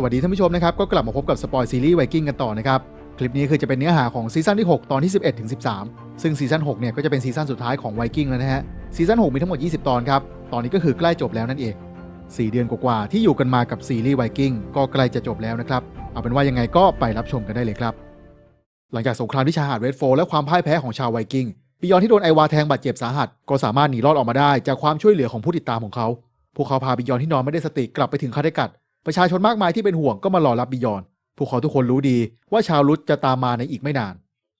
สวัสดีท่านผู้ชมนะครับ ก็กลับมาพบกับสปอยซีรีส์ไวกิ้งกันต่อนะครับ คลิปนี้คือจะเป็นเนื้อหาของซีซั่นที่ 6 ตอนที่ 11ถึง13 ซึ่งซีซั่น6เนี่ยก็จะเป็นซีซั่นสุดท้ายของไวกิ้งแล้วนะฮะซีซั่น6มีทั้งหมด 20 ตอนครับ ตอนนี้ก็คือใกล้จบแล้วนั่นเอง 4 เดือนกว่าๆที่อยู่กันมากับซีรีส์ไวกิ้งก็ใกล้จะจบแล้วนะครับเอาเป็นว่ายังไงก็ไปรับชมกันได้เลยครับ หลังจากสงครามที่ชายหาดเรดโฟและความพ่ายแพ้ของชาวไวกิ้งปิยอนที่โดนไอวาแทงบาดเจ็บสาหัส ก็สามารถหนีรอดออกมาได้จากความช่วยเหลือของผู้ติดตามของเขา พวกเขาพาบิยอนที่นอนไม่ได้สติกลับไปถึงคาเดกัด ประชาชนมากมายที่เป็นห่วงก็มารอรับบิยอนพวกเขาทุกคนรู้ดีว่าชาวลุตจะตามมาในอีกไม่นาน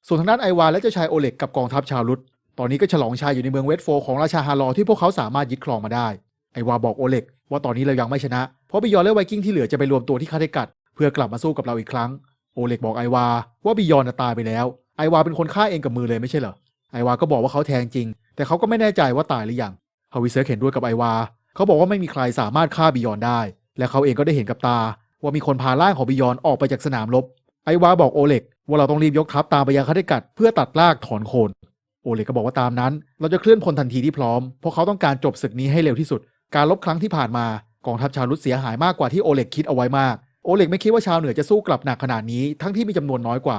ส่วนทางด้านไอวาและเจ้าชายโอเล็กกับกองทัพชาวลุตตอนนี้ก็ฉลองชัยอยู่ในเมืองเวสโฟของราชาฮารอที่พวกเขาสามารถยึดครองมาได้ ไอวาบอกโอเล็กว่าตอนนี้เรายังไม่ชนะ เพราะบิยอนและไวกิ้งที่เหลือจะไปรวมตัวที่คาเดกัดเพื่อกลับมาสู้กับเราอีกครั้ง โอเล็กบอกไอวาว่าบิยอนน่ะตายไปแล้ว ไอวาเป็นคนฆ่าเองกับมือเลยไม่ใช่เหรอ ไอวาก็บอกว่าเขาแทงจริง แต่เขาก็ไม่แน่ใจว่าตายหรือยัง ฮาวิเซอร์เห็นด้วยกับไอวา เขาบอกว่าไม่มีใครสามารถฆ่าบิยอนได้ และเขาเองก็ได้เห็นกับตา ว่ามีคนพาร่างของบิยอนออกไปจากสนามรบ ไอวาบอกโอเล็ก ว่าเราต้องรีบยกทัพตามไปยังคาเดกัดเพื่อตัดรากถอนโคน โอเล็กก็บอกว่าตามนั้น เราจะเคลื่อนพลทันทีที่พร้อม เพราะเขาต้องการจบศึกนี้ให้เร็วที่สุด การลบครั้งที่ผ่านมากองทัพชาวรุสเสียหายมากกว่าที่โอเล็กคิดเอาไว้มาก โอเล็กไม่คิดว่าชาวเหนือจะสู้กลับหนักขนาดนี้ ทั้งที่มีจำนวนน้อยกว่า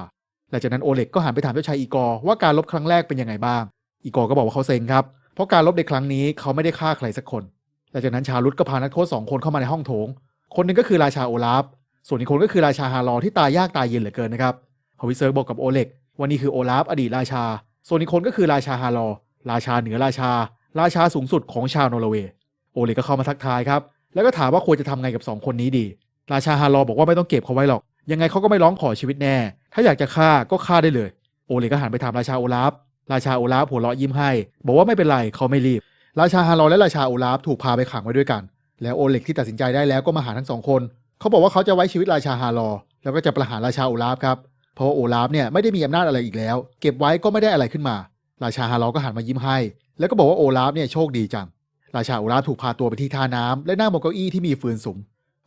หลังจากนั้นโอเล็กก็หันไปถามเจ้าชายอีกอร์ว่าการลบครั้งแรกเป็นยังไงบ้าง อีกอร์ก็บอกว่าเขาเซ็งครับ เพราะการลบในครั้งนี้เขาไม่ได้ฆ่าใครสักคน หลังจากนั้นชาวรุตก็พานักโทษสองคนเข้ามาในห้องโถง คนหนึ่งก็คือราชาโอลาฟ ส่วนอีกคนก็คือราชาฮารอที่ตายยากตายเย็นเหลือเกินนะครับฮาวิเซอร์บอกกับโอเล็กว่านี่คือโอลาฟอดีตราชา ส่วนอีกคนก็คือราชาฮารอ ราชาเหนือราชา ราชาสูงสุดของชาวนอร์เวย์ โอเล็กก็เข้ามาทักทายครับ แล้วก็ถามว่าควรจะทำไงกับสองคนนี้ดี ราชาฮารอบอกว่าไม่ต้องเก็บเขาไว้หรอก ยังไงเขาก็ไม่ร้องขอชีวิตแน่ ถ้าอยากจะฆ่าก็ฆ่าได้เลย โอเล็กก็หันไปถามราชาโอลาฟ ราชาโอลาฟหัวเราะยิ้มให้ บอกว่าไม่เป็นไรเขาไม่รีบ ราชาฮารอและราชาโอลาฟถูกพาไปขังไว้ด้วยกัน แล้วโอเล็กที่ตัดสินใจได้แล้วก็มาหาทั้งสองคน เขาบอกว่าเขาจะไว้ชีวิตราชาฮารอแล้วก็จะประหารราชาโอลาฟครับ เพราะว่าโอลาฟเนี่ยไม่ได้มีอำนาจอะไรอีกแล้ว เก็บไว้ก็ไม่ได้อะไรขึ้นมา ราชาฮารอก็หันมายิ้มให้ แล้วก็บอกว่าโอลาฟเนี่ยโชคดีจัง ราชาโอลาฟถูกพาตัวไปที่ท่าน้ำและนั่งบนเก้าอี้ที่มีฟืนสุม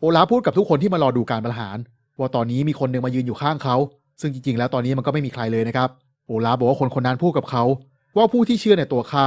โอลาฟพูดกับทุกคนที่มารอดูการประหาร ว่าตอนนี้มีคนหนึ่งมายืนอยู่ข้างเขา ซึ่งจริงๆ แล้วตอนนี้มันก็ไม่มีใครเลยนะครับ โอลาฟบอกว่าคนคนนั้นพูดกับเขา ว่าผู้ที่เชื่อในตัวข้า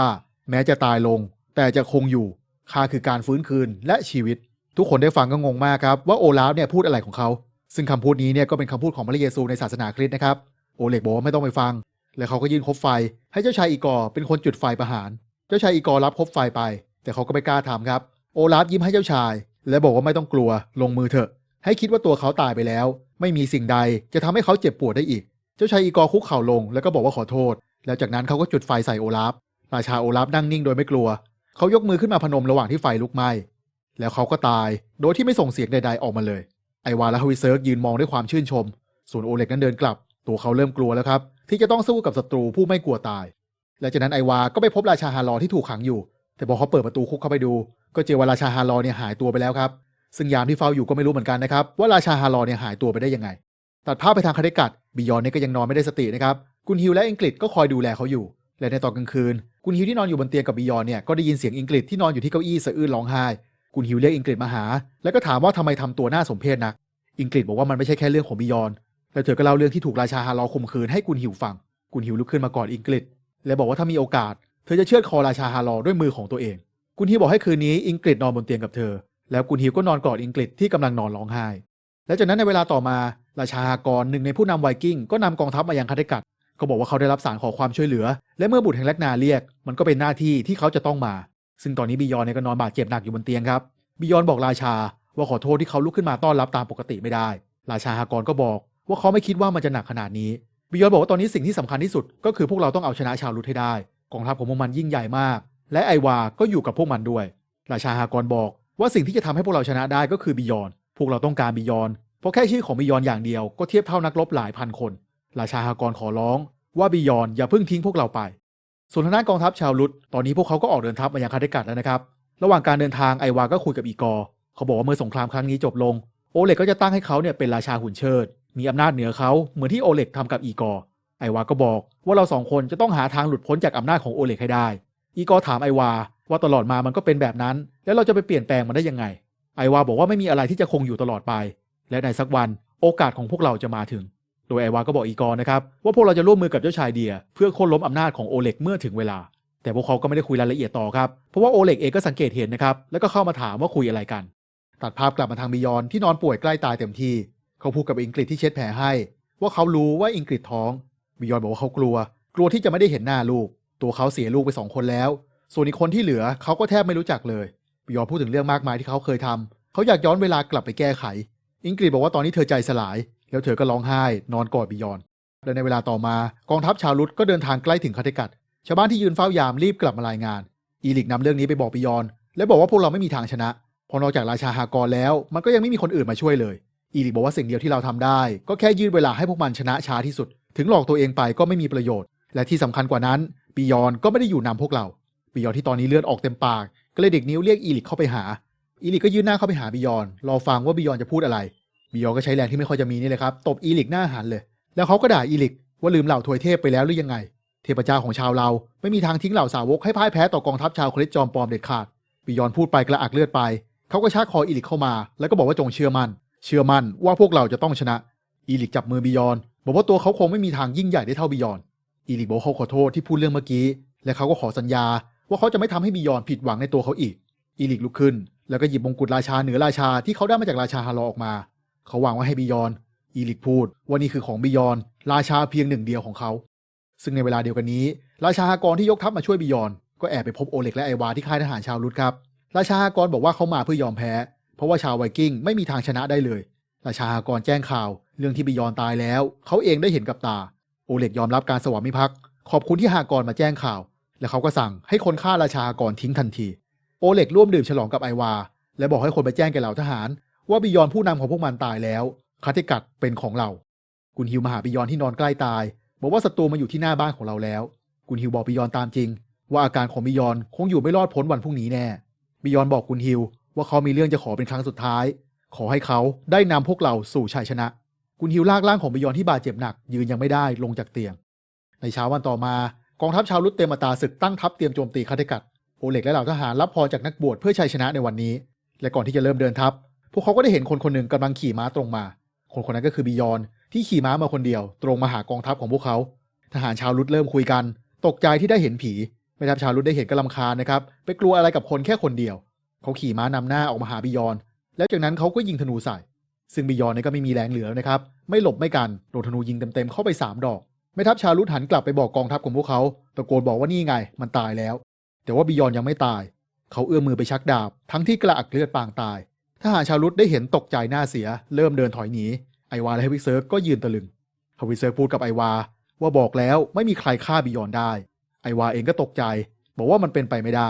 แม้จะตายลง แต่จะคงอยู่ข้าคือการฟื้นคืนและชีวิต ทุกคนได้ฟังก็งงมากครับว่าโอลาฟเนี่ยพูดอะไรของเขา ซึ่งคำพูดนี้เนี่ยก็เป็นคำพูดของพระเยซูในศาสนาคริสต์นะครับโอเล็กบอกว่าไม่ต้องไปฟัง แล้วเขาก็ยื่นคบไฟ ให้เจ้าชายอีกอร์เป็นคนจุดไฟประหาร เจ้าชายอีกอร์รับคบไฟไป แต่เขาก็ไม่กล้าทำครับ โอลาฟยิ้มให้เจ้าชาย และบอกว่าไม่ต้องกลัวลงมือเถอะ ให้คิดว่าตัวเขาตายไปแล้ว ไม่มีสิ่งใดจะทำให้เขาเจ็บปวดได้อีก เจ้าชายอีกอร์คุกเข่าลง แล้วก็บอกว่าขอโทษ แล้วจากนั้นเขาก็จุดไฟใส่โอลาฟ ราชาโอลาฟนั่งนิ่งโดยไม่กลัว เขายกมือขึ้นมาพนมระหว่างที่ไฟลุกไหม้ แล้วเขาก็ตาย โดยที่ไม่ส่งเสียงใดๆออกมาเลย ไอวาและฮาวิเซิร์กยืนมองด้วยความชื่นชม ส่วนโอเล็กนั้นเดินกลับ ตัวเขาเริ่มกลัวแล้วครับ ที่จะต้องสู้กับศัตรูผู้ไม่กลัวตายและจากนั้นไอวาก็ไปพบราชาฮารอที่ถูกขังอยู่ แต่พอเขาเปิดประตูคุกเข้าไปดู ก็เจอว่าราชาฮารอเนี่ยหายตัวไปแล้วครับ ซึ่งยามที่เฝ้าอยู่ก็ไม่รู้เหมือนกันนะครับว่าราชาฮารอเนี่ยหายตัวไปได้ยังไง ตัดภาพไปทางคาเดกัดบิยอนเนี่ยก็ยังนอนไม่ได้สตินะครับ กุนฮิวและอังกฤษก็คอยดูแลเขาอยู่ และในตอนกลางคืน กุนฮิวที่นอนอยู่บนเตียงกับบิยอนเนี่ยก็ได้ยินเสียงอังกฤษที่นอนอยู่ที่เก้าอี้สะอื้นร้องไห้กุนฮิวเรียกอังกฤษมาหา แล้วก็ถามว่าทำไมทำตัวน่าสมเพชนักอังกฤษบอกว่ามันไม่ใช่แค่เรื่องของบิยอน แล้วเธอก็เล่าเรื่องที่ถูกราชาฮารอข่มขืนให้กุนฮิวฟังกุนฮิวลุกขึ้นมากอดอังกฤษและบอกว่าถ้ามีโอกาส เธอจะเชือดคอราชาฮารอด้วยมือของตัวเองกุนฮิวบอกให้คืนนี้อังกฤษนอนบนเตียงกับเธอ แล้วกุนฮิวก็นอนกอดอังกฤษที่กำลังนอนร้องไห้ และจากนั้นในเวลาต่อมาราชาฮากรหนึ่งในผู้นำไวกิ้งก็นำกองทัพมายังคาเดกัด เขาบอกว่าเขาได้รับสารขอความช่วยเหลือ และเมื่อบุตรแห่งแลกนาเรียก มันก็เป็นหน้าที่ที่เขาจะต้องมา ซึ่งตอนนี้บิยอนเนี่ยก็นอนบาดเจ็บหนักอยู่บนเตียงครับบิยอนบอกราชา ว่าขอโทษที่เขาลุกขึ้นมาต้อนรับตามปกติไม่ได้ ราชาฮากรก็บอก ว่าเขาไม่คิดว่ามันจะหนักขนาดนี้บิยอนบอกว่าตอนนี้สิ่งที่สำคัญที่สุด ก็คือพวกเราต้องเอาชนะชาวลุทให้ได้ กองทัพของพวกมันยิ่งใหญ่มาก และไอวา ก็อยู่กับพวกมันด้วย ราชาฮากรบอก ว่าสิ่งที่จะทำให้พวกเราชนะได้ก็คือบิยอน พวกเราต้องการบิยอน เพราะแค่ชื่อของบิยอนอย่างเดียวก็เทียบเท่านักรบหลายพันคน ราชาฮากรขอร้องว่าบิยอนอย่าเพิ่งทิ้งพวกเราไป ส่วนทางด้านกองทัพชาวลุตตอนนี้พวกเขาก็ออกเดินทัพมายังคาเดกัดแล้วนะครับ ระหว่างการเดินทางไอวาก็คุยกับอีกอร์เขาบอกว่าเมื่อสงครามครั้งนี้จบลง โอเล็กก็จะตั้งให้เขาเนี่ยเป็นราชาหุ่นเชิด มีอำนาจเหนือเขาเหมือนที่โอเล็กทำกับอีกอร์ไอวาก็บอกว่าเราสองคนจะต้องหาทางหลุดพ้นจากอำนาจของโอเล็กให้ได้ อีกอร์ถามไอวาว่าตลอดมามันก็เป็นแบบนั้น แล้วเราจะไปเปลี่ยนแปลงมันได้ยังไง ไอวาบอกว่าไม่มีอะไรที่จะคงอยู่ตลอดไป และในสักวันโอกาสของพวกเราจะมาถึง โดยไอวาก็บอกอีกอร์นะครับว่าพวกเราจะร่วมมือกับเจ้าชายเดีย เพื่อโค่นล้มอำนาจของโอเล็กเมื่อถึงเวลา แต่พวกเขาก็ไม่ได้คุยรายละเอียดต่อครับ เพราะว่าโอเล็กเองก็สังเกตเห็นนะครับ แล้วก็เข้ามาถามว่าคุยอะไรกัน ตัดภาพกลับมาทางบิยอนที่นอนป่วยใกล้ตายเต็มที่เขาพูดกับอิงกฤษที่เช็ดแผลให้ ว่าเขารู้ว่าอิงกฤษท้องบิยอนบอกว่าเขากลัว กลัวที่จะไม่ได้เห็นหน้าลูก ตัวเขาเสียลูกไปสองคนแล้ว ส่วนอีกคนที่เหลือเขาก็แทบไม่รู้จักเลยบิยอนพูดถึงเรื่องมากมายที่เขาเคยทำเขาอยากย้อนเวลากลับไปแก้ไข อิงกฤษบอกว่าตอนนี้เธอใจสลาย แล้วเธอก็ร้องไห้นอนกอดบิยอน และในเวลาต่อมากองทัพชาวลุดก็เดินทางใกล้ถึงคาเทกัตชาวบ้านที่ยืนเฝ้ายามรีบกลับมารายงาน อีลิกนำเรื่องนี้ไปบอกบิยอน และบอกว่าพวกเราไม่มีทางชนะเพราะนอกจากราชาฮากรแล้ว มันก็ยังไม่มีคนอื่นมาช่วยเลย อีลิกบอกว่าสิ่งเดียวที่เราทำได้ ก็แค่ยืดเวลาให้พวกมันชนะช้าที่สุด ถึงหลอกตัวเองไปก็ไม่มีประโยชน์ และที่สำคัญกว่านั้นบิยอนก็ไม่ได้อยู่นำพวกเราบิยอนที่ตอนนี้เลือดออกเต็มปาก ก็เลยเด็กนิ้วเรียกอีลิกเข้าไปหา อีลิกก็ยื่นหน้าเข้าไปหาบิยอน รอฟังว่าบิยอนจะพูดอะไร บิยอนก็ใช้แรงที่ไม่ค่อยจะมีนี่เลยครับ ตบอีลิกหน้าหันเลย แล้วเขาก็ด่าอีลิก ว่าลืมเหล่าทวยเทพไปแล้วหรือยังไง เทพเจ้าของชาวเรา ไม่มีทางทิ้งเหล่าสาวกให้พ่ายแพ้ต่อกองทัพชาวคริสจอมปลอมเด็ดขาดบิยอนพูดไปกระอักเลือดไป เขาก็ชักคออีลิกเข้ามา แล้วก็บอกว่าจงเชื่อมัน่น เชื่อมั่นว่าพวกเราจะต้องชนะ อีลิกจับมือบิยอน บอกว่าตัวเขาคงไม่มีทางยิ่งใหญ่ได้เท่าบิยอน อีลิกบอกเขาขอโทษที่พูดเรื่องเมื่อกี้ และเขาก็ขอสัญญา ว่าเขาจะไม่ทำให้บิยอนผิดหวังในตัวเขาอีก อีลิกลุกขึ้น แล้วก็หยิบมงกุฎราชาเหนือราชาที่เขาได้มาจากราชาฮารอออกมา เขาวางไว้ให้บิยอนอีลิกพูดว่านี่คือของบิยอนราชาเพียงหนึ่งเดียวของเขา ซึ่งในเวลาเดียวกันนี้ ราชาฮากรที่ยกทัพมาช่วยบิยอน ก็แอบไปพบโอเล็กและไอวาที่ค่ายทหารชาวรุดครับ ราชาฮากรบอกว่าเขามาเพื่อยอมแพ้ เพราะว่าชาวไวกิ้งไม่มีทางชนะได้เลย ราชาฮากรแจ้งข่าว เรื่องที่บิยอนตายแล้ว เขาเองได้เห็นกับตา โอเล็กยอมรับการสวามิภักดิ์ขอบคุณที่ฮากรมาแจ้งข่าว และเขาก็สั่งให้คนฆ่าราชาฮากรทิ้งทันที โอเล็กร่วมดื่มฉลองกับไอวา และบอกให้คนไปแจ้งแก่เหล่าทหาร ว่าบิยอนผู้นำของพวกมันตายแล้วคาเทกัดเป็นของเรา กุนฮิวมาหาบิยอนที่นอนใกล้ตาย บอกว่าศัตรูมาอยู่ที่หน้าบ้านของเราแล้ว กุนฮิวบอกบิยอนตามจริง ว่าอาการของบิยอนคงอยู่ไม่รอดพ้นวันพรุ่งนี้แน่บิยอนบอกกุนฮิวว่าเขามีเรื่องจะขอเป็นครั้งสุดท้าย ขอให้เขาได้นำพวกเราสู่ชัยชนะ กุนฮิวลากร่างของบิยอนที่บาดเจ็บหนัก ยืนยังไม่ได้ลงจากเตียง ในเช้าวันต่อมากองทัพชาวลุดเตมอตาศึกตั้งทัพเตรียมโจมตีคาเทกัดโอเล็กและเหล่าทหารรับพรจากนักบวชเพื่อชัยชนะในวันนี้ และก่อนที่จะเริ่มเดินทัพ พวกเขาก็ได้เห็นคนคนหนึ่งกำลังขี่ม้าตรงมา คนคนนั้นก็คือบิยอนที่ขี่ม้ามาคนเดียว ตรงมาหากองทัพของพวกเขา ทหารชาวลุดเริ่มคุยกัน ตกใจที่ได้เห็นผีแม่ทัพชาวลุดได้เห็นก็ลำคาญนะครับ ไปกลัวอะไรกับคนแค่คนเดียว เขาขี่ม้านำหน้าออกมาหาบิยอน แล้วจากนั้นเขาก็ยิงธนูใส่ ซึ่งบิยอนนี่ก็ไม่มีแรงเหลือนะครับ ไม่หลบไม่กันโดนธนูยิงเต็มๆเข้าไป 3 ดอกแม่ทัพชาวลุดหันกลับไปบอกกองทัพของพวกเขาตะโกนบอกว่านี่ไง มันตายแล้ว แต่ว่าบิยอนยังไม่ตาย เขาเอื้อมมือไปชักดาบ ทั้งที่กระอักเลือดปางตาย ทหารชาวลุดได้เห็นตกใจหน้าเสีย เริ่มเดินถอยหนี ไอวาและเฮวิเซิร์กก็ยืนตะลึงเฮวิเซิร์กพูดกับไอวา ว่าบอกแล้วไม่มีใครฆ่าบิยอนได้ ไอวาเองก็ตกใจ บอกว่ามันเป็นไปไม่ได้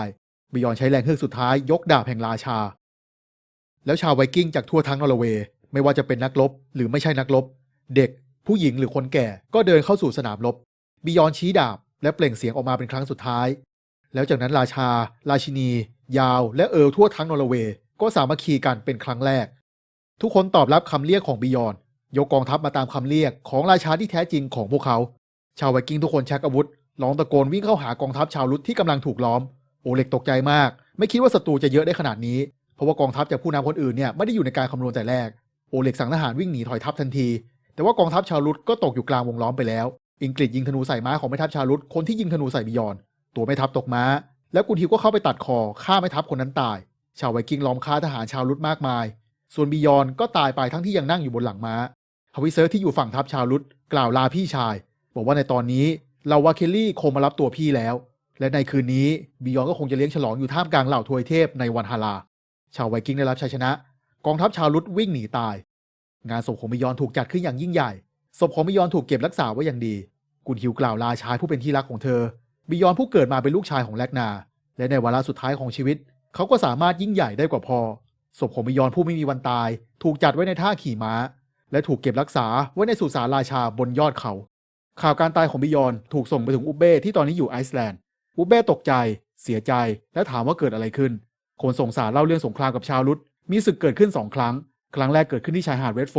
บิยอนใช้แรงเฮือกสุดท้ายยกดาบแห่งราชา แล้วชาวไวกิ้งจากทั่วทั้งนอร์เวย์ไม่ว่าจะเป็นนักรบหรือไม่ใช่นักรบ เด็ก ผู้หญิงหรือคนแก่ก็เดินเข้าสู่สนามรบบิยอนชี้ดาบ และเปล่งเสียงออกมาเป็นครั้งสุดท้าย แล้วจากนั้นราชา ราชินี ยาว และเอิร์ลทั่วทั้งนอร์เวย์ ก็สามัคคีกันเป็นครั้งแรก ทุกคนตอบรับคำเรียกของบิยอน ยกกองทัพมาตามคำเรียกของราชาที่แท้จริงของพวกเขา ชาวไวกิ้งทุกคนชักอาวุธร้องตะโกนวิ่งเข้าหากองทัพชาวลุดที่กำลังถูกล้อม โอเล็กตกใจมาก ไม่คิดว่าศัตรูจะเยอะได้ขนาดนี้เพราะว่ากองทัพจากผู้นำคนอื่นเนี่ยไม่ได้อยู่ในการคำนวณแต่แรกโอเล็กสั่งทหารวิ่งหนีถอยทัพทันที แต่ว่ากองทัพชาวลุดก็ตกอยู่กลางวงล้อมไปแล้วอังกฤษยิงธนูใส่ม้าของแม่ทัพชาวลุดคนที่ยิงธนูใส่บิยอน ตัวแม่ทัพตกม้า แล้วกุนฮิวก็เข้าไปตัดคอฆ่าแม่ทัพคนนั้นตาย ชาวไวกิ้งล้อมฆ่าทหารชาวลุดมากมาย ส่วนบิยอนก็ตายไปทั้งที่ยังนั่งอยู่บนหลังม้าฮาวิเซอร์ที่อยู่ฝั่งทัพชาวลุดกล่าวลาพี่ชาย บอกว่าในตอนนี้เราวาเคลลี่คงมารับตัวพี่แล้ว และในคืนนี้บิยอนก็คงจะเลี้ยงฉลองอยู่ท่ามกลางเหล่าทวยเทพในวันฮาราชาวไวกิ้งได้รับชัยชนะ กองทัพชาวลุดวิ่งหนีตาย งานศพของบิยอนถูกจัดขึ้นอย่างยิ่งใหญ่ศพของบิยอนถูกเก็บรักษาไว้อย่างดี กุนฮิวกล่าวลาชายผู้เป็นที่รักของเธอบิยอนผู้เกิดมาเป็นลูกชายของแลกนา และในวาระสุดท้ายของชีวิต เขาก็สามารถยิ่งใหญ่ได้กว่าพ่อศพของบิยอนผู้ไม่มีวันตาย ถูกจัดไว้ในท่าขี่ม้า และถูกเก็บรักษาไว้ในสุสานราชาบนยอดเขา ข่าวการตายของบิยอนถูกส่งไปถึงอุเบ้ที่ตอนนี้อยู่ไอซ์แลนด์ อุเบ้ตกใจ เสียใจ และถามว่าเกิดอะไรขึ้น คนส่งสารเล่าเรื่องสงครามกับชาวลุดมีศึกเกิดขึ้นสองครั้ง ครั้งแรกเกิดขึ้นที่ชายหาดเวดโฟ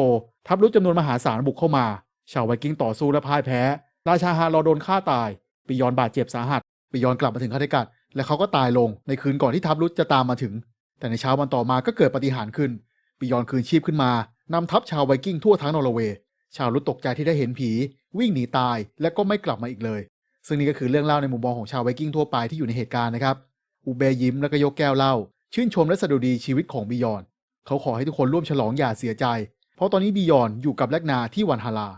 ทัพลุดจำนวนมหาศาลบุกเข้ามา ชาวไวกิ้งต่อสู้และพ่ายแพ้ ราชาฮารอโดนฆ่าตายปิยอนบาดเจ็บสาหัสปิยอนกลับมาถึงคาเทกัด และเขาก็ตายลงในคืนก่อนที่ทัพลุดจะตามมาถึง แต่ในเช้าวันต่อมาก็เกิดปฏิหารขึ้นปิยอนคืนชีพขึ้นมานำทัพชาวไวกิ้งทั่วทั้งนอร์เวย์ชาวลุดตกใจที่ได้เห็นผี วิ่งหนีตายและก็ไม่กลับมาอีกเลย ซึ่งนี่ก็คือเรื่องเล่าในมุมมองของชาวไวกิ้งทั่วไปที่อยู่ในเหตุการณ์นะครับอูเบยิ้มแล้วก็ยกแก้วเล้าชื่นชมและสะดุดีชีวิตของบิยอน เขาขอให้ทุกคนร่วมฉลองอย่าเสียใจ เพราะตอนนี้บิยอนอยู่กับแลกนาที่วันฮาลา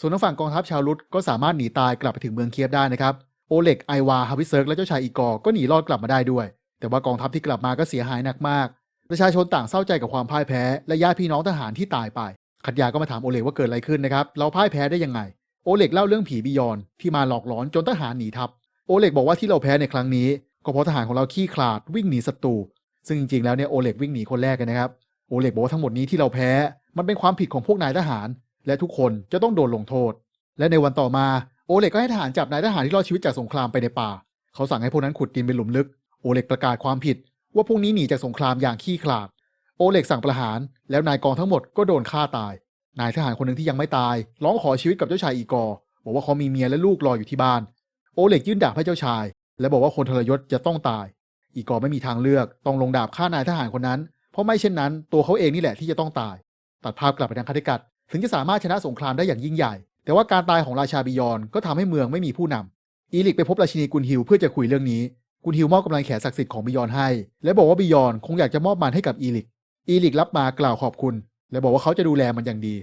ส่วนทางฝั่งกองทัพชาวรุสก็สามารถหนีตายกลับไปถึงเมืองเคียฟได้นะครับ โอเล็กไอวาฮาวิเซิร์กและเจ้าชายอีกอร์ก็หนีรอดกลับมาได้ด้วย แต่ว่ากองทัพที่กลับมาก็เสียหายหนักมาก ประชาชนต่างเศร้าใจกับความพ่ายแพ้ และญาติพี่น้องทหารที่ตายไป ขัดยาก็มาถามโอเล็กว่าเกิดอะไรขึ้นนะครับ เราพ่ายแพ้ได้ยังไง โอเล็กเล่าเรื่องผีบิยอนที่มาหลอกหลอนจนทหารหนีทัพ โอเล็กบอกว่าที่เราแพ้ในครั้งนี้ ก็เพราะทหารของเราขี้ขลาดวิ่งหนีศัตรู ซึ่งจริงๆ แล้วเนี่ยโอเล็กวิ่งหนีคนแรกกันนะครับ โอเล็กบอกว่าทั้งหมดนี้ที่เราแพ้ มันเป็นความผิดของพวกนายทหาร และทุกคนจะต้องโดนลงโทษ และในวันต่อมา โอเล็กก็ให้ทหารจับนายทหารที่รอดชีวิตจากสงครามไปในป่า เขาสั่งให้พวกนั้นขุดดินเป็นหลุมลึก โอเล็กประกาศความผิด ว่าพวกนี้หนีจากสงครามอย่างขี้ขลาด โอเล็กสั่งประหาร แล้วนายกองทั้งหมดก็โดนฆ่าตาย นายทหารคนหนึ่งที่ยังไม่ตาย ร้องขอชีวิตกับเจ้าชายอีกอร์บอกว่าเขามีเมียและลูกรออยู่ที่บ้าน โอเล็กยื่นดาบให้เจ้าชาย และบอกว่าคนทรยศจะต้องตาย อีกอร์ไม่มีทางเลือก ต้องลงดาบฆ่านายทหารคนนั้น เพราะไม่เช่นนั้น ตัวเขาเองนี่แหละที่จะต้องตาย ตัดภาพกลับไปทางคาติกัด ถึงจะสามารถชนะสงครามได้อย่างยิ่งใหญ่ แต่ว่าการตายของราชาบิยอนก็ทำให้เมืองไม่มีผู้นำอีลิกไปพบราชินีกุนฮิลเพื่อจะคุยเรื่องนี้ กุนฮิลมอบกำลังแขนศักดิ์สิทธิ์ของบิยอนให้ และบอกว่าบิยอนคงอยากจะมอบมันให้กับอีลิก อีลิกรับมากล่าวขอบคุณ และบอกว่าเขาจะดูแลมันอย่างดี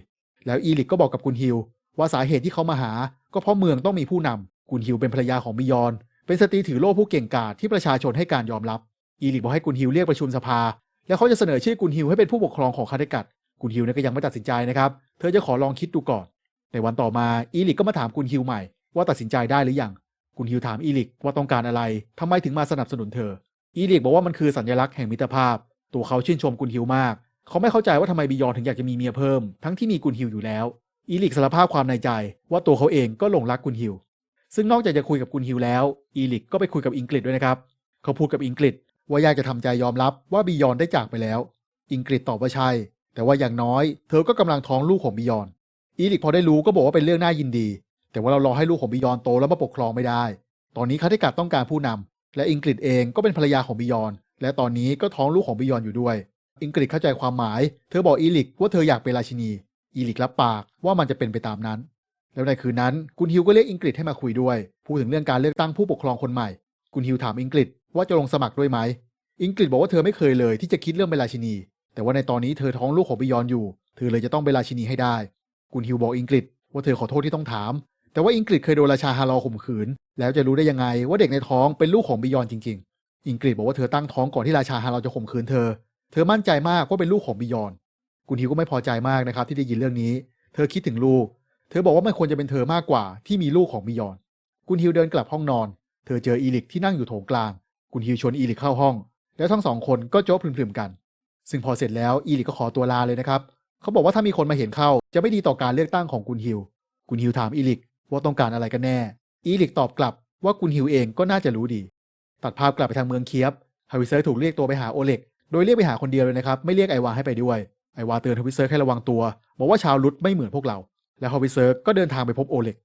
แล้วอีลิกก็บอกกับกุนฮิลว่าสาเหตุที่เขามาหา ก็เพราะเมืองต้องมีผู้นำกุนฮิลเป็นภรรยาของบิยอน เป็นสตรีถือโล่ผู้เก่งกาจที่ประชาชนให้การยอมรับ อีลิกบอกให้กุนฮิลเรียกประชุมสภา แล้วเขาจะเสนอชื่อกุนฮิลให้เป็นผู้ปกครองของคาเดกัดกุนฮิลเนี่ยก็ยังไม่ตัดสินใจนะครับ เธอจะขอลองคิดดูก่อน ในวันต่อมาอีลิกก็มาถามกุนฮิลใหม่ว่าตัดสินใจได้หรือยังกุนฮิลถามอีลิกว่าต้องการอะไรทำไมถึงมาสนับสนุนเธอ อีลิกบอกว่ามันคือสัญลักษณ์แห่งมิตรภาพ ตัวเขาชื่นชมกุนฮิลมาก เขาไม่เข้าใจว่าทำไมบิยอนถึงอยากจะมีเมียเพิ่ม ทั้งที่มีกุนฮิลอยู่แล้ว อีลิกสารภาพความในใจ ว่าตัวเขาเองก็หลงรักกุนฮิลซึ่งนอกจากจะคุยกับกุนฮิลแล้ว อีลิกก็ไปคุยกับอิงกฤษด้วยนะครับ เขาพูดกับอิงกฤษว่าอยากจะทำใจยอมรับว่าบิยอนได้จากไปแล้ว อิงกฤษตอบว่าใช่ แต่ว่าอย่างน้อย เธอก็กำลังท้องลูกของบิยอน อีลิกพอได้รู้ก็บอกว่าเป็นเรื่องน่ายินดี แต่ว่าเรารอให้ลูกของบิยอนโตแล้วมาปกครองไม่ได้ ตอนนี้คาติกัดต้องการผู้นำและอิงกฤษเองก็เป็นภรรยาของบิยอน และตอนนี้ก็ท้องลูกของบิยอนอยู่ด้วยอิงกฤษเข้าใจความหมาย เธอบอกอีลิกว่าเธออยากเป็นราชินี อีลิกรับปากว่ามันจะเป็นไปตามนั้น แล้วในคืนนั้นกุนฮิวก็เรียกอิงกฤษให้มาคุยด้วย พูดถึงเรื่องการเลือกตั้งผู้ปกครองคนใหม่ กุนฮิวถามอิงกฤษว่าจะลงสมัครด้วยไหมอิงกฤษบอกว่าเธอไม่เคยเลยที่จะคิดเรื่องเป็นราชินี แต่ว่าในตอนนี้เธอท้องลูกของบิยอนอยู่ เธอเลยจะต้องเป็นราชินีให้ได้ กุนฮิวบอกอิงกฤษว่าเธอขอโทษที่ต้องถาม แต่ว่าอิงกฤษเคยโดนราชาฮารอข่มขืน แล้วจะรู้ได้ยังไงว่าเด็กในท้องเป็นลูกของบิยอนจริง ๆ อิงกฤษบอกว่าเธอตั้งท้องก่อนที่ราชาฮารอจะข่มขืนเธอ เธอมั่นใจมากว่าเป็นลูกของบิยอน กุนฮิวก็ไม่พอใจมากนะครับที่ได้ยินเรื่องนี้ เธอคิดถึงลูก เธอบอกว่ามันควรจะเป็นเธอมากกว่าที่มีลูกของบิยอน กุนฮิวเดินกลับห้องนอน เธอเจออีลิกที่นั่งอยู่โถงกลาง กุนฮิวชวนอีลิกเข้าห้อง แล้วทั้งสองคนก็โจ๊บพลึมๆกัน ซึ่งพอเสร็จแล้วอีลิกก็ขอตัวลาเลยนะครับ เขาบอกว่าถ้ามีคนมาเห็นเข้าจะไม่ดีต่อการเลือกตั้งของกุนฮิว กุนฮิวถามอีลิกว่าต้องการอะไรกันแน่ อีลิกตอบกลับว่ากุนฮิวเองก็น่าจะรู้ดี ตัดภาพกลับไปทางเมืองเคียบ ฮาวิเซอร์ถูกเรียกตัวไปหาโอเล็ก โดยเรียกไปหาคนเดียวเลยนะครับ ไม่เรียกไอวาให้ไปด้วย ไอวาเตือนฮาวิเซอร์ให้ระวังตัว บอกว่าชาวลุดไม่เหมือนพวกเรา แล้วฮาวิเซอร์ก็เดินทางไปพบโอเล็ก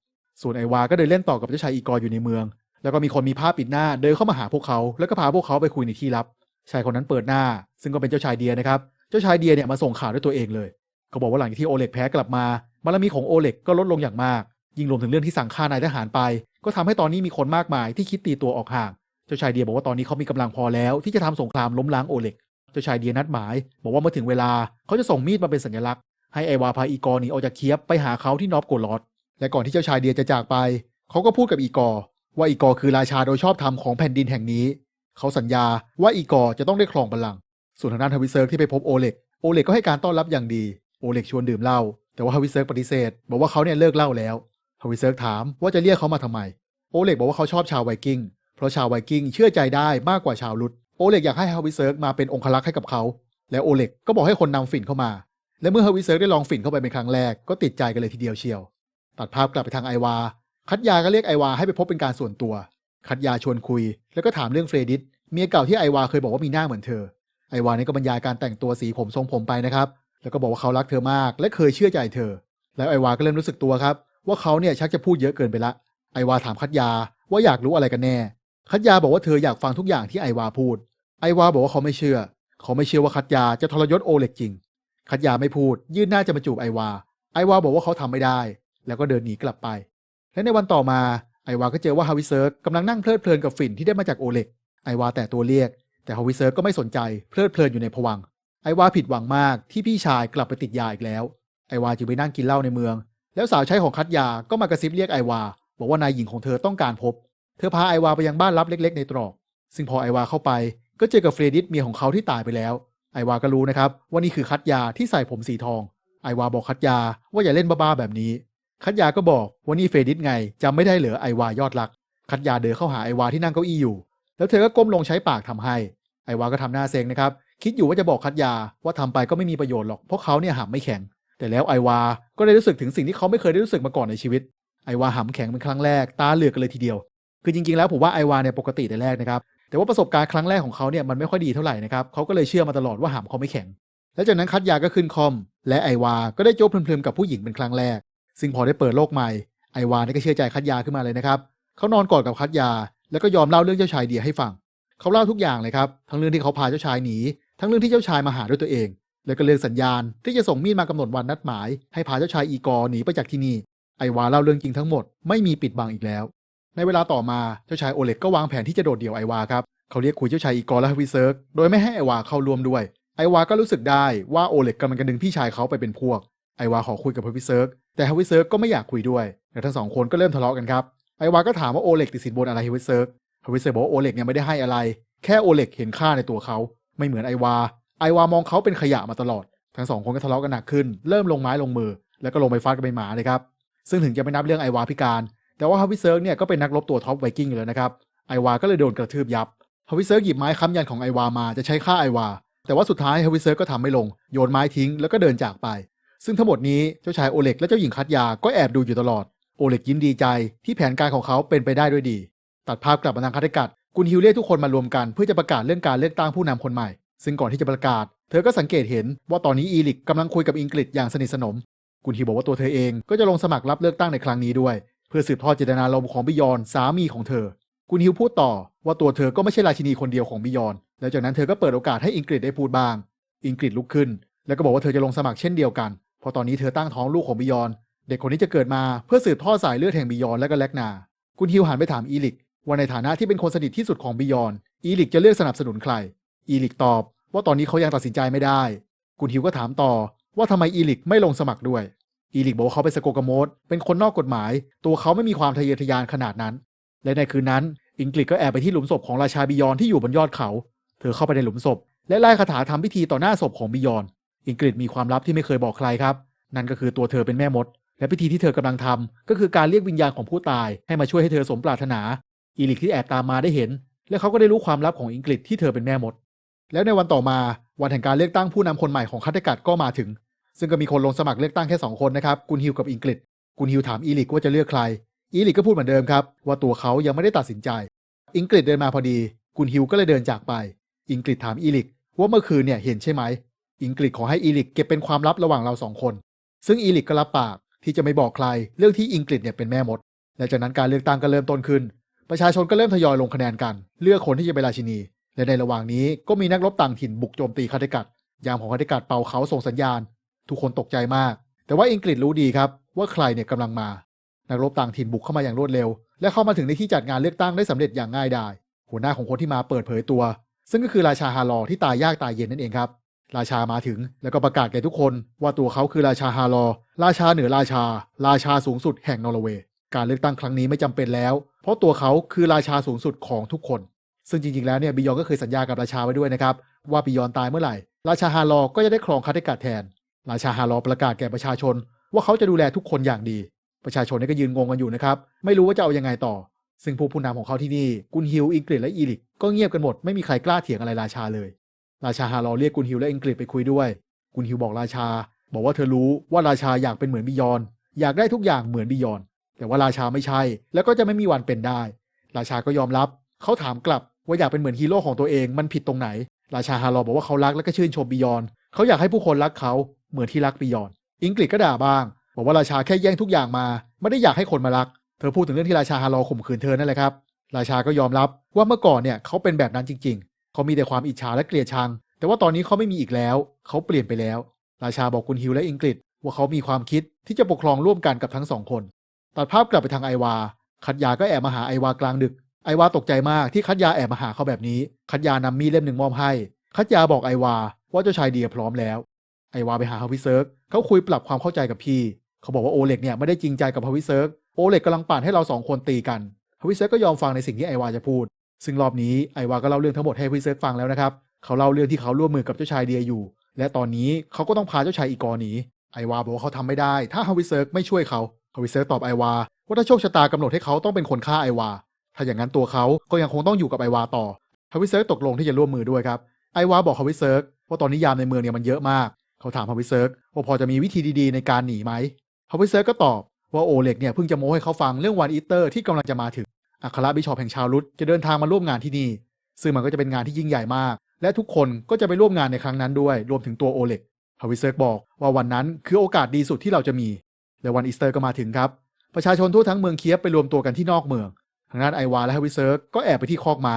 ส่วนไอวาก็เดินเล่นต่อกับเจ้าชายอีกอร์อยู่ในเมือง แล้วก็มีคนมีผ้าปิดหน้าเดินเข้ามาหาพวกเขา แล้วก็พาพวกเขาไปคุยในที่ลับ ชายคนนั้นเปิดหน้า ซึ่งก็เป็นเจ้าชายเดียนะครับ เจ้าชายเดียเนี่ยมาส่งข่าวด้วยตัวเองเลย เขาบอกว่าหลังจากที่โอเล็กแพ้กลับมาบารมีของโอเล็กก็ลดลงอย่างมาก ยิ่งรวมถึงเรื่องที่สั่งฆ่านายทหารไป ก็ทำให้ตอนนี้มีคนมากมายที่คิดตีตัวออกห่าง เจ้าชายเดียบอกว่าตอนนี้เขามีกำลังพอแล้วที่จะทำสงครามล้มล้างโอเล็ก เจ้าชายเดียนัดหมาย บอกว่าเมื่อถึงเวลาเขาจะส่งมีดมาเป็นสัญลักษณ์ให้ไอวาพาอีกอร์หนีออกจากเคียบไปหาเขาที่นอฟโกลอดและก่อนที่เจ้าชายเดียจะจากไป เขาก็พูดกับอีกอร์ว่าอีกอร์คือราชาโดยชอบธรรมของแผ่นดินแห่งนี้ เขาสัญญาว่าอีกอร์จะต้องได้ครองบัลลังก์ส่วนทางด้านทวิเซิร์ที่ไปพบโอเล็ก โอเล็กก็ให้การต้อนรับอย่างดี โอเล็กชวนดื่มเหล้าแต่ว่าทวิเซิร์กปฏิเสธ บอกว่าเขาเนี่ยเลิกเหล้าแล้วทวิเซิร์กถามว่าจะเรียกเขามาทำไม โอเล็กบอกว่าเขาชอบชาวไวกิ้งเพราะชาวไวกิ้งเชื่อใจได้มากกว่าชาวลุดโอเล็กอยากให้ฮาวิเซิร์กมาเป็นองครักษ์ให้กับเขา และโอเล็กก็บอกให้คนนำฝิ่นเข้ามา และเมื่อฮาวิเซิร์กได้ลองฝิ่นเข้าไปเป็นครั้งแรกก็ติดใจกันเลยทีเดียวเชียว ตัดภาพกลับไปทางไอวา คัตยาก็เรียกไอวาให้ไปพบเป็นการส่วนตัว คัตยาชวนคุย แล้วก็ถามเรื่องเฟรดิสเมียเก่าที่ไอวาเคยบอกว่ามีหน้าเหมือนเธอ ไอวานี่ก็บรรยายการแต่งตัวสีผมทรงผมไปนะครับ แล้วก็บอกว่าเขารักเธอมาก และเคยเชื่อใจเธอ แล้วไอวาก็เริ่มรู้สึกตัวครับ ว่าเขาเนี่ยชักจะพูดเยอะเกินไปละ ไอวาถามคัตยาว่าอยากรู้อะไรกันแน่ คัตยาบอกว่าเธออยากฟังทุกอย่างที่ไอวาพูด ไอวาบอกว่าเขาไม่เชื่อ เขาไม่เชื่อว่าคัตยาจะทรยศโอเล็กจริง คัตยาไม่พูด ยื่นหน้าจะมาจูบไอวา ไอวาบอกว่าเขาทำไม่ได้ แล้วก็เดินหนีกลับไป และในวันต่อมาไอวาก็เจอว่าฮาวิเซิร์กกำลังนั่งเพลิดเพลินกับฝิ่นที่ได้มาจากโอเล็ก ไอวาแต่ตัวเรียก แต่ฮาวิเซิร์กก็ไม่สนใจ เพลิดเพลินอยู่ในผวัง ไอวาผิดหวังมากที่พี่ชายกลับไปติดยาอีกแล้ว ไอวาจึงไปนั่งกินเหล้าในเมือง แล้วสาวใช้ของคัดยาก็มากระซิบเรียกไอวา บอกว่านายหญิงของเธอต้องการพบ เธอพาไอวาไปยังบ้านลับเล็ก ๆ ในตรอก ซึ่งพอไอวาเข้าไปก็เจอกับเฟรดิสเมียของเขาที่ตายไปแล้ว ไอวาก็รู้นะครับว่านี่คือคัดยาที่ใส่ผมสีทอง ไอวาบอกคัดยาว่าอย่าเล่นบ้าๆแบบนี้ คัดยาก็บอกว่านี่เฟรดิสไงจำไม่ได้เหรอไอวายอดรัก คัดยาเดินเข้าหาไอวาที่นั่งเก้าอี้อยู่ แล้วเธอก็ก้มลงใช้ปากทำให้ ไอวาก็ทำหน้าเซ็งนะครับ คิดอยู่ว่าจะบอกคัดยาว่าทำไปก็ไม่มีประโยชน์หรอกเพราะเขาเนี่ยหำไม่แข็ง แต่แล้วไอวา ก็ได้รู้สึกถึงสิ่งที่เขาไม่เคยได้รู้สึกมาก่อนในชีวิต ไอวาหำแข็งเป็นครั้งแรกตาเหลือกกันเลยทีเดียว คือจริงๆแล้วผมว่าไอวาเนี่ยปกติแต่แรกนะครับแต่ว่าประสบการณ์ครั้งแรกของเขาเนี่ยมันไม่ค่อยดีเท่าไหร่นะครับเขาก็เลยเชื่อมาตลอดว่าหำเขาไม่แข็ง และจากนั้นคัดยาก็ขึ้นคอม และไอวา ก็ได้โจ้พลึมๆกับผู้หญิงเป็นครั้งแรก ซึ่งพอได้เปิดโลกใหม่ไอวาเนี่ยก็เชื่อใจคัดยาขึ้นมาเลยนะครับเขานอนกอดกับคัดยา แล้วก็ยอมเล่าเรื่องเจ้าชายเดียให้ฟังเขาเล่าทุกอย่างเลยครับทั้งเรื่องที่เขาพาเจ้าชายหนี ทั้งเรื่องที่เจ้าชายมาหาด้วยตัวเอง แล้วก็เรื่องสัญญาณที่จะส่งมีดมากำหนดวันนัดหมาย ให้พาเจ้าชายอีกอร์หนีไปจากที่นี่ ไอวาเล่าเรื่องจริงทั้งหมดไม่มีปิดบังอีกแล้ว ในเวลาต่อมาเจ้าชายโอเล็กก็วางแผนที่จะโดดเดี่ยวไอวาครับเขาเรียกคุยเจ้าชายอีกอร์และฮวิเซิร์กโดยไม่ให้ไอวาเข้าร่วมด้วย ไอวาก็รู้สึกได้ว่าโอเล็กกำลังจะดึงพี่ชายเขาไปเป็นพวก ไอวาขอคุยกับฮวิเซิร์กแต่ฮวิเซิร์กก็ไม่อยากคุยด้วยและทั้งสองคนก็เริ่มทะเลาะกันครับไอวาก็ถามว่าโอเล็กติดสินบนอะไรฮวิเซิร์กฮวิเซิร์กบอกว่าโอเล็กเนี่ยไม่ได้ให้อะไร แค่โอเล็กเห็นค่าในตัวเขา ไม่เหมือนไอวา ไอวามองเขาเป็นขยะมาตลอด ทั้งสองคนก็ทะเลาะกันหนักขึ้น เริ่มลงไม้ลงมือ แล้วก็ลงไปฟาดกันเป็นหมาเลยครับ ซึ่งถึงจะไม่นับเรื่องไอวาพิการ แต่ว่าฮาวิเซิร์กเนี่ยก็เป็นนักรบตัวท็อปไวกิ้งอยู่แล้วนะครับ ไอวาก็เลยโดนกระทืบยับ ฮาวิเซิร์กหยิบไม้ค้ำยันของไอวามาจะใช้ฆ่าไอวา แต่ว่าสุดท้ายฮาวิเซิร์กก็ทำไม่ลง โยนไม้ทิ้งแล้วก็เดินจากไป ซึ่งทั้งหมดนี้เจ้าชายโอเล็กและเจ้าหญิงคัตยา ก็แอบดูอยู่ตลอด โอเล็กยิ้มดีใจที่แผนการของเขาเป็นไปได้ด้วยดี ตัดภาพกลับมาทางคาติกัด กุนฮิวเรียกทุกคนมารวมกันเพื่อจะประกาศเรื่องการเลือกตั้งผู้นำคนใหม่ ซึ่งก่อนที่จะประกาศ เธอก็สังเกตเห็นว่าตอนนี้อีลิกกำลังคุยกับอังกฤษอย่างสนิทสนม กุนฮิวบอกว่าตัวเธอเองก็จะลงสมัครรับเลือกตั้งในครั้งนี้ด้วย เพื่อสืบทอดเจตนารมณ์ของบิยอนสามีของเธอ กุนฮิวพูดต่อว่าตัวเธอก็ไม่ใช่ราชินีคนเดียวของบิยอน แล้วจากนั้นเธอก็เปิดโอกาสให้อังกฤษได้พูดบ้างอังกฤษลุกขึ้น แล้วก็บอกว่าเธอจะลงสมัครเช่นเดียวกัน เพราะตอนนี้เธอตั้งท้องลูกของบิยอน เด็กคนนี้จะเกิดมาเพื่อสืบทอดสายเลือดแห่งบิยอนและก็แลกนากุนฮิวหันไปถามอีลิก ว่าในฐานะที่เป็นคนสนิทที่สุดของบิยอนอีลิกจะเลือกสนับสนุนใคร อีลิกตอบ ว่าตอนนี้เขายังตัดสินใจไม่ได้ กุนฮิวก็ถามต่อ ว่าทำไมอีลิกไม่ลงสมัครด้วย อีลิกบอกว่าเขาเป็นสโกกาโมดเป็นคนนอกกฎหมาย ตัวเขาไม่มีความทะเยอทะยานขนาดนั้น และในคืนนั้น อิงกฤษก็แอบไปที่หลุมศพของราชาบิยอนที่อยู่บนยอดเขา เธอเข้าไปในหลุมศพ และไล่คาถาทำพิธีต่อหน้าศพของบิยอน อิงกฤษมีความลับที่ไม่เคยบอกใครครับ นั่นก็คือตัวเธอเป็นแม่มดและพิธีที่เธอกำลังทำก็คือการเรียกวิญญาณของผู้ตายให้มาช่วยให้เธอสมปรารถนา อีลิกที่แอบตามมาได้เห็น และเขาก็ได้รู้ความลับของอิงกฤษที่เธอเป็นแม่มด แล้วในวันต่อมาวันแห่งการเลือกตั้งผู้นำคนใหม่ของคัตเตกัดก็มาถึง ซึ่งก็มีคนลงสมัครเลือกตั้งแค่ 2 คนนะครับกุนฮิวกับอิงกฤษกุนฮิวถามอีลิกว่าจะเลือกใคร อีลิกก็พูดเหมือนเดิมครับว่าตัวเขายังไม่ได้ตัดสินใจ อิงกฤษเดินมาพอดีกุนฮิวก็เลยเดินจากไป อิงกฤษถามอีลิกว่าเมื่อคืนเนี่ยเห็นใช่ไหม อิงกฤษขอให้อีลิกเก็บเป็นความลับระหว่างเราสองคน ซึ่งอีลิกก็รับปากที่จะไม่บอกใครเรื่องที่อิงกฤษเนี่ยเป็นแม่มด และจากนั้นการเลือกตั้งก็เริ่มต้นขึ้น ประชาชนก็เริ่มทยอยลงคะแนนกัน เลือกคนที่จะเป็นราชินี และในระหว่างนี้ก็มีนักรบต่างถิ่นบุกโจมตีคาเทกัดยามของคาเทกัดเป่าเขาส่งสัญญาณ ทุกคนตกใจมาก แต่ว่าอังกฤษรู้ดีครับ ว่าใครเนี่ยกำลังมา นักรบต่างถิ่นบุกเข้ามาอย่างรวดเร็ว และเข้ามาถึงในที่จัดงานเลือกตั้งได้สำเร็จอย่างง่ายดาย หัวหน้าของคนที่มาเปิดเผยตัว ซึ่งก็คือราชาฮารอที่ตายยากตายเย็นนั่นเองครับราชามาถึงแล้วก็ประกาศแก่ทุกคนว่าตัวเขาคือราชาฮารอ ราชาเหนือราชา ราชาสูงสุดแห่งนอร์เวย์ การเลือกตั้งครั้งนี้ไม่จำเป็นแล้ว เพราะตัวเขาคือราชาสูงสุดของทุกคน ซึ่งจริงๆแล้วเนี่ยบิยอนก็เคยสัญญากับราชาไว้ด้วยนะครับ ว่าบิยอนตายเมื่อไหร่ ราชาฮารอก็จะได้ครองคาเทกัดแทน ราชาฮารอประกาศแก่ประชาชน ว่าเขาจะดูแลทุกคนอย่างดี ประชาชนนี่ก็ยืนงงกันอยู่นะครับไม่รู้ว่าจะเอายังไงต่อ ซึ่งผู้ผู้นำของเขาที่นี่กุนฮิวอิงกฤษและอีลิกก็เงียบกันหมดไม่มีใครกล้าเถียงอะไรราชาเลย ราชาฮารอเรียกกุนฮิวและอิงกฤษไปคุยด้วย กุนฮิวบอกราชา บอกว่าเธอรู้ว่าราชาอยากเป็นเหมือนบิยอน อยากได้ทุกอย่างเหมือนบิยอน แต่ว่าราชาไม่ใช่ แล้วก็จะไม่มีวันเป็นได้ ราชาก็ยอมรับ เขาถามกลับว่าอยากเป็นเหมือนฮีโร่ของตัวเองมันผิดตรงไหน ราชาฮารอบอกว่าเขารักและก็ชื่นชมบิยอน เขาอยากให้ผู้คนรักเขาเหมือนที่รักบิยอน อิงกฤษก็ด่าบ้าง บอกว่าราชาแค่แย่งทุกอย่างมา ไม่ได้อยากให้คนมารัก เธอพูดถึงเรื่องที่ราชาฮารอข่มขืนเธอนั่นแหละครับ ราชาก็ยอมรับว่าเมื่อก่อนเนี่ยเขาเป็นแบบนั้นจริง ๆ เขามีแต่ความอิจฉาและเกลียดชัง แต่ว่าตอนนี้เขาไม่มีอีกแล้ว เขาเปลี่ยนไปแล้ว ราชาบอกกุนฮิวและอิงกฤษว่าเขามีความคิดที่จะปกครองร่วมกันกับทั้งสองคน ตัดภาพกลับไปทางไอวา คัดยาก็แอบมาหาไอวากลางดึก ไอวาตกใจมากที่คัดยาแอบมาหาเขาแบบนี้ คัดยานำมีดเล่มหนึ่งมอบให้ คัดยาบอกไอวาว่าเจ้าชายเดียพร้อมแล้ว ไอวาไปหาฮาวิเซิร์กเขาคุยปรับความเข้าใจกับพี่ เขาบอกว่าโอเล็กเนี่ยไม่ได้จริงใจกับฮาวิเซิร์ก โอเล็กกำลังปั่นให้เราสองคนตีกันฮาวิเซิร์กก็ยอมฟังในสิ่งที่ไอวาจะพูด ซึ่งรอบนี้ไอวาก็เล่าเรื่องทั้งหมดให้ฮาวิเซิร์กฟังแล้วนะครับ เขาเล่าเรื่องที่เขาร่วมมือกับเจ้าชายเดียอยู่ และตอนนี้เขาก็ต้องพาเจ้าชายอีกอหนี ไอวาบอกว่าเขาทำไม่ได้ ถ้าฮาวิเซิร์กไม่ช่วยเขา ฮาวิเซิร์ตอบไอวาว่าถ้าโชคชะตากำหนดให้เขาต้องเป็นคนฆ่าไอวา ถ้าอย่างนั้นตัวเขาก็ยังคงต้องอยู่กับไอวาต่อฮาวิเซิร์ตกลงที่จะร่วมมือด้วยครับ ไอวาบอกฮาวิเซิร์ว่าตอนนี้ยามในเมืองเนี่ยมันเยอะมาก เขาถามฮาวิเซิร์ว่าพอจะมีวิธีดีๆในการหนีไหมฮาวิเซิร์ก็ตอบว่าโอเล็กเนี่ยเพิ่งจะโม้ให้เขาฟังเรื่องวันอีเตอร์ที่กำลังจะมาถึงอัครบิชอปแห่งชาวรุตจะเดินทางมาร่วมงานที่นี่ ซึ่งมันก็จะเป็นงานที่ยิ่งใหญ่มาก และทุกคนก็จะไปร่วมงานในครั้งนั้นด้วย รวมถึงตัวโอเล็กฮาวิเซิร์บอกว่าวันนั้นคือโอกาสดีสุดที่เราจะมี และวันอีสเตอร์ก็มาถึงครับ ประชาชนทั่วทั้งเมืองเคียบไปรวมตัวกันที่นอกเมือง ทางด้านไอวาและฮาวิเซิร์กก็แอบไปที่คอกม้า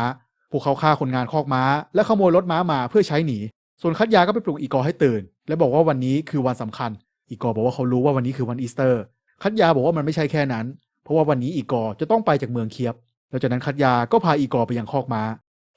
พวกเขาฆ่าคนงานคอกม้า และขโมยรถม้ามาเพื่อใช้หนี ส่วนคัตยาก็ไปปลุกอีกอร์ให้ตื่น และบอกว่าวันนี้คือวันสำคัญ อีกอร์บอกว่าเขารู้ว่าวันนี้คือวันอีสเตอร์ คัตยาบอกว่ามันไม่ใช่แค่นั้น เพราะว่าวันนี้อีกอร์จะต้องไปจากเมืองเคียบ แล้วจากนั้นคัตยาก็พาอีกอร์ไปยังคอกม้า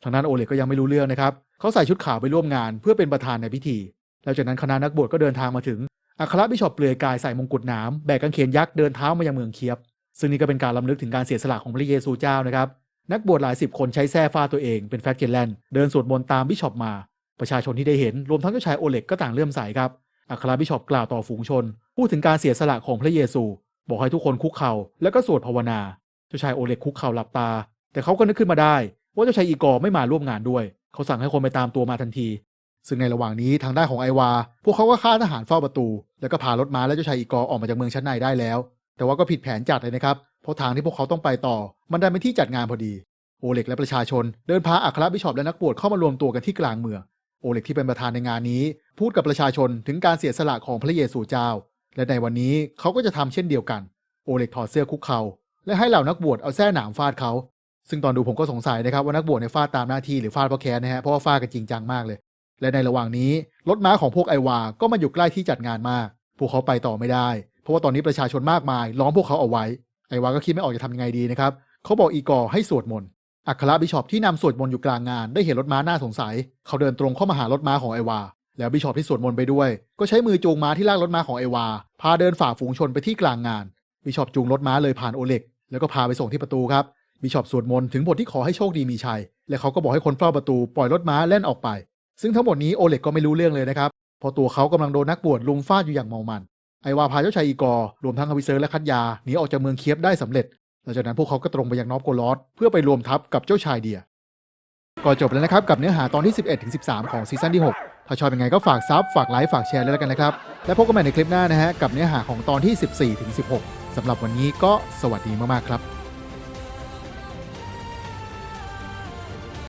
ทางด้านโอเล็กก็ยังไม่รู้เรื่องนะครับ เขาใส่ชุดขาวไปร่วมงาน เพื่อเป็นประธานในพิธี แล้วจากนั้นคณะนักบวชก็เดินทางมาถึง อัครบิชอปเปลือยกายใส่มงกุฎหนามแบกกางเขนยักษ์เดินเท้ามายังเมืองเคียบ ซึ่งนี่ก็เป็นการลำลึกถึงการเสียสละของพระเยซูเจ้านะครับ นักบวชหลายสิบคนใช้แส้ฟาตัวเองเป็นแฟตเกนแลนด์เดินสวดมนต์ตามบิชอปมา ประชาชนที่ได้เห็นรวมทั้งเจ้าชายโอเล็กก็ต่างเลื่อมใสครับอัครบิชอปกล่าวต่อฝูงชน พูดถึงการเสียสละของพระเยซู บอกให้ทุกคนคุกเข่าแล้วก็สวดภาวนาเจ้าชายโอเล็กคุกเข่าหลับตา แต่เขาก็นึกขึ้นมาได้ ว่าเจ้าชายอีกอร์ไม่มาร่วมงานด้วย เขาสั่งให้คนไปตามตัวมาทันที ซึ่งในระหว่างนี้ทางด้านของไอวา พวกเขาก็ฆ่าทหารเฝ้าประตู แล้วก็พารถม้าและเจ้าชายอีกอร์ออกมาจากเมืองชั้นในได้แล้ว แต่ว่าก็ผิดแผนจัดเลยนะครับ เพราะทางที่พวกเขาต้องไปต่อ มันดันเป็นที่จัดงานพอดี โอเล็กและประชาชน เดินพาอัครบิชอปและนักบวชเข้ามารวมตัวกันที่กลางเมือง โอเล็กที่เป็นประธานในงานนี้ พูดกับประชาชนถึงการเสียสละของพระเยซูเจ้า และในวันนี้เขาก็จะทำเช่นเดียวกัน โอเล็กถอดเสื้อคุกเข่าและให้เหล่านักบวชเอาแส้หนามฟาดเขา ซึ่งตอนดูผมก็สงสัยนะครับว่านักบวชในยฟาดตามหน้าที่หรือฟาดเพราะแค้นนะฮะ เพราะว่าฟาดกันจริงจังมากเลย และในระหว่างนี้รถม้าของพวกไอวา ก็มาอยู่ใกล้ที่จัดงานมาก พวกเขาไปต่อไม่ได้ เพราะว่าตอนนี้ประชาชนมากมายล้อมพวกเขาเอาไว้ ไอวาก็คิดไม่ออกจะทำยังไงดีนะครับ เขาบอกอีกอร์ให้สวดมนต์ อัครบิชอปที่นำสวดมนต์อยู่กลางงาน ได้เห็นรถม้าน่าสงสัย เขาเดินตรงเข้ามาหารถม้าของไอวา แล้วบิชอปที่สวดมนต์ไปด้วย ก็ใช้มือจูงม้าที่ลากรถม้าของไอวา พาเดินฝ่าฝูงชนไปที่กลางงาน บิชอปจูงรถม้าเลยผ่านโอเล็ก แล้วก็พาไปส่งที่ประตูครับ บิชอปสวดมนต์ถึงบทที่ขอให้โชคดีมีชัย และเขาก็บอกให้คนเฝ้าประตูปล่อยรถม้าแล่นออกไป ซึ่งทั้งหมดนี้โอเล็กก็ไม่รู้เรื่องเลยนะครับพราะตัวเขากำลังโดนนักบวชลุมฟาดอยู่อย่างเมามัน ไอวาพาเจ้าชายอีกอร์รวมทั้งฮาวิเซอร์และคัตยาหนีออกจากเมืองเคียบได้สำเร็จหลังจากนั้นพวกเขาก็ตรงไปยังนอฟโกลอสเพื่อไปรวมทัพกับเจ้าชายเดียก็จบแล้วนะครับกับเนื้อหาตอนที่ 11ถึง13 ของซีซั่นที่ 6 ถ้าชอบยังไงก็ฝากซับฝากไลค์ฝากแชร์ด้วยแล้วกันนะครับ และพบกันใหม่ในคลิปหน้านะฮะกับเนื้อหาของตอนที่ 14ถึง16สำหรับวันนี้ก็สวัสดีมากๆครับ